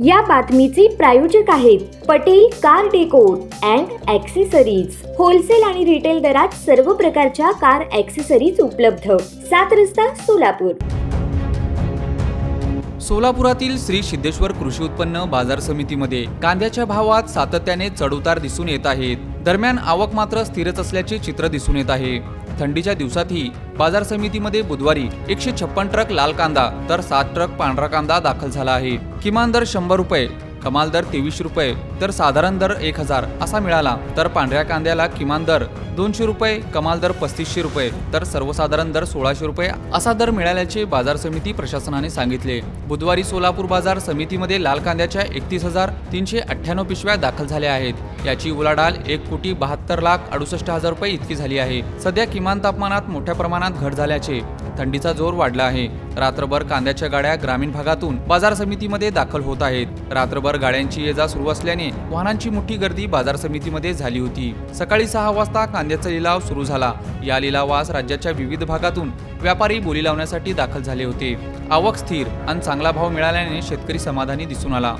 या बातमीचे प्रायोजक आहेत Patel car decor and accessories. Wholesale आणि रिटेल दरात सर्व प्रकारच्या कार ॲक्सेसरीज उपलब्ध. सात रस्ता सोलापूर. सोलापुरातील श्री सिद्धेश्वर कृषी उत्पन्न बाजार समितीमध्ये कांद्याच्या भावात सातत्याने चढउतार दिसून येत आहेत. दरम्यान आवक मात्र स्थिरच असल्याचे चित्र दिसून येत आहे. थंडीच्या दिवसातही बाजार समितीमध्ये बुधवारी एकशे छप्पन ट्रक लाल कांदा तर सात ट्रक पांढरा कांदा दाखल झाला आहे. किमान दर शंभर रुपये. कमाल दर तेवीसशे रुपये तर साधारण दर एक हजार असा मिळाला. तर पांढऱ्या कांद्याला किमान दर दोनशे रुपये कमाल दर पस्तीसशे रुपये तर सर्वसाधारण दर सोळाशे रुपये असा दर मिळाल्याचे बाजार समिती प्रशासनाने सांगितले. बुधवारी सोलापूर बाजार समितीमध्ये लाल कांद्याच्या एकतीस हजार तीनशे अठ्ठ्याण्णव पिशव्या दाखल झाल्या आहेत. याची उलाढाल एक कोटी बहात्तर लाख अडुसष्ट हजार रुपये इतकी झाली आहे. सध्या किमान तापमानात मोठ्या प्रमाणात घट झाल्याचे थंडीचा जोर वाढला आहे. रात्रभर कांद्याच्या गाड्या ग्रामीण भागातून बाजार समितीमध्ये दाखल होत आहेत. रात्रभर गाड्यांची ये जा सुरू असल्याने वाहनांची मोठी गर्दी बाजार समितीमध्ये झाली होती. सकाळी सहा वाजता कांद्याचा लिलाव सुरू झाला. या लिलावास राज्याच्या विविध भागातून व्यापारी बोली लावण्यासाठी दाखल झाले होते. आवक स्थिर आणि चांगला भाव मिळाल्याने शेतकरी समाधानी दिसून आला.